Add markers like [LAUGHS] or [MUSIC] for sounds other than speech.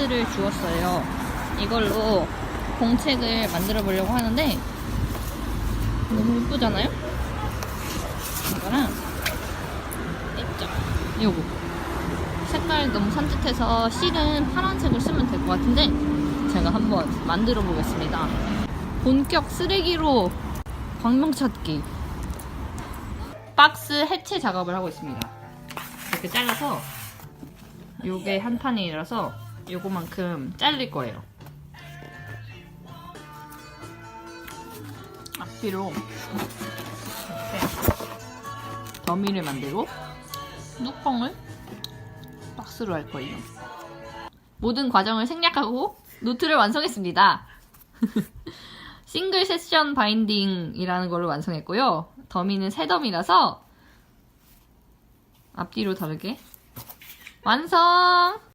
박스를 주었어요. 이걸로 공책을 만들어 보려고 하는데 너무 예쁘잖아요? 이거랑 있죠. 요거 색깔 너무 산뜻해서 실은 파란색을 쓰면 될 것 같은데 제가 한번 만들어 보겠습니다. 본격 쓰레기로 광명 찾기 박스 해체 작업을 하고 있습니다. 이렇게 잘라서 요게 한 판이라서 요거만큼 잘릴 거예요. 앞뒤로 이렇게 더미를 만들고 뚜껑을 박스로 할 거예요. 모든 과정을 생략하고 노트를 완성했습니다. [LAUGHS] 싱글 세션 바인딩이라는 걸로 완성했고요. 더미는 세 더미라서 앞뒤로 다르게 완성!